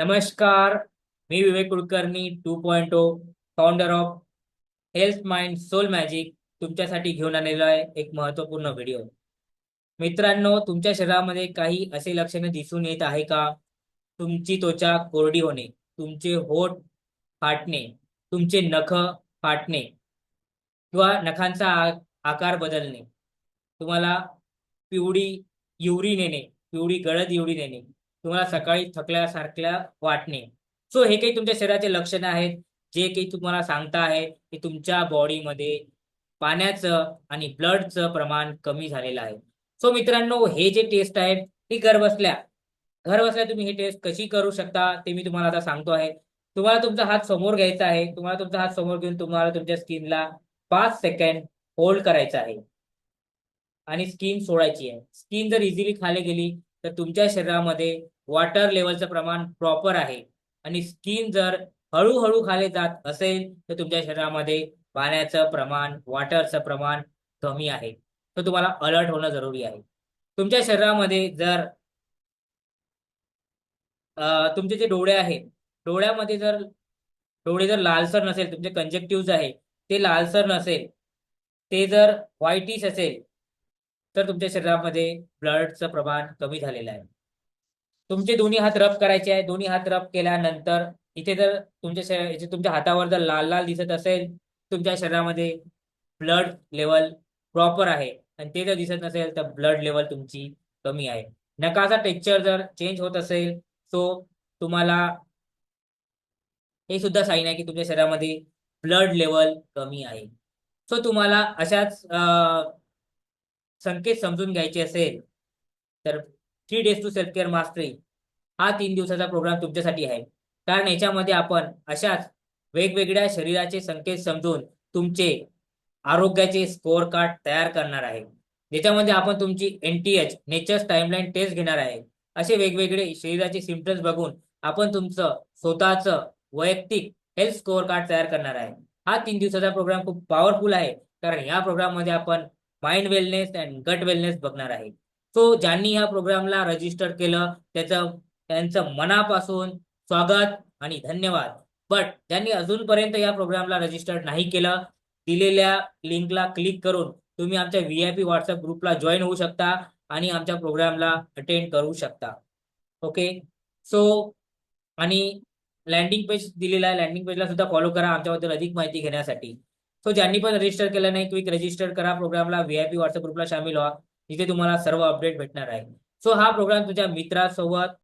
नमस्कार मी Vivek Kulkarni two point O founder of health mind soul magic तुमच्यासाठी घेऊन आलेलो आहे एक महत्त्वपूर्ण व्हिडिओ मित्रांनो तुमच्या शरीरामध्ये काही असे लक्षणे दिसून येत आहे का? तुमची त्वचा कोरडी होणे तुमचे होठ फाटणे तुमचे नख फाटणे किंवा नखांचा आकार बदलणे तुम्हाला पिवळी युवरी नेणे पिवळी गळद युरिन नेणे तुम्हाला सकाळी थकल्यासारख्या वाटणे. सो हे काही तुमच्या शरीराचे लक्षणं आहेत. जे काही तुम्हाला सांगता आहे की तुमच्या बॉडीमध्ये पाण्याचं आणि ब्लडचं प्रमाण कमी झालेलं आहे. सो मित्रांनो हे जे टेस्ट आहेत ती घर बसल्या घर बसल्या तुम्ही हे टेस्ट कशी करू शकता ते मी तुम्हाला आता सांगतो आहे. तुम्हाला तुमचा हात समोर घ्यायचा आहे. तुम्हाला तुमचा हात समोर घेऊन तुम्हाला तुमच्या स्किनला पाच सेकंड होल्ड करायचं आहे. आणि स्किन सोडायची आहे. स्किन जर इझिली खाली गेली तर तुमच्या शरीरामध्ये वॉटर लेवलचं प्रमाण प्रॉपर आहे. आणि स्किन जर हळूहळू खाली जात असेल तर तुमच्या शरीरामध्ये पाण्याचं प्रमाण वॉटरचं प्रमाण कमी आहे. तर तुम्हाला अलर्ट होणं जरुरी आहे. तुमच्या शरीरामध्ये जर तुमचे जे डोळे आहेत डोळ्यामध्ये जर डोळे जर लालसर नसेल तुमचे कंजेक्टिव्ह आहे ते लालसर नसेल ते जर व्हाईटिश असेल तर तुमच्या शरीरामध्ये ब्लडचं प्रमाण कमी झालेलं आहे. तुमचे दोन्ही हात रब करायचे आहे. दोन्ही हात रब केल्यानंतर इथे जर तुमच्या शरीर तुमच्या हातावर जर लाल लाल दिसत असेल तुमच्या शरीरामध्ये ब्लड लेवल प्रॉपर आहे. आणि ते जर दिसत नसेल तर ब्लड लेवल तुमची कमी आहे. नकाचा टेक्स्चर जर चेंज होत असेल तो तुम्हाला हे सुद्धा साईन आहे की तुमच्या शरीरामध्ये ब्लड लेवल कमी आहे. सो तुम्हाला अशाच संकेत समजून घ्यायचे असेल तर three days to self care mastery हा तीन दिवसाचा प्रोग्राम तुमच्यासाठी आहे. कारण याच्यामध्ये आपण अशाच वेगवेगळ्या शरीराचे संकेत समजून तुमचे आरोग्याचे स्कोअर कार्ड तयार करणार आहे. ज्याच्यामध्ये आपण तुमची एनटीएच नेचर्स टाइमलाईन टेस्ट घेणार आहे. असे वेगवेगळे शरीराचे सिमटम्स बघून आपण तुमचं स्वतःचं वैयक्तिक हेल्थ स्कोअर कार्ड तयार करणार आहे. हा तीन दिवसाचा प्रोग्राम खूप पॉवरफुल आहे. कारण या प्रोग्राममध्ये आपण mind wellness and gut wellness बघणार आहे. सो ज्यांनी या प्रोग्रामला रजिस्टर केलं त्याचं त्यांचं मनापासून स्वागत आणि धन्यवाद. बट ज्यांनी अजूनपर्यंत या प्रोग्रामला रजिस्टर नाही केलं दिलेल्या लिंकला क्लिक करून तुम्ही आमच्या व्ही आय पी व्हॉट्सअप ग्रुपला जॉईन होऊ शकता आणि आमच्या प्रोग्रामला अटेंड करू शकता. ओके सो आणि लँडिंग पेज दिलेला आहे. लँडिंग पेजला सुद्धा फॉलो करा आमच्याबद्दल अधिक माहिती घेण्यासाठी. सो ज्यांनी पण रजिस्टर केलं नाही क्विक रजिस्टर करा. प्रोग्रामला व्हीआयपी व्हॉट्सअप ग्रुपला सामील व्हा. जिथे तुम्हाला सर्व अपडेट भेटणार आहे. सो हा प्रोग्राम तुझ्या मित्रासोबत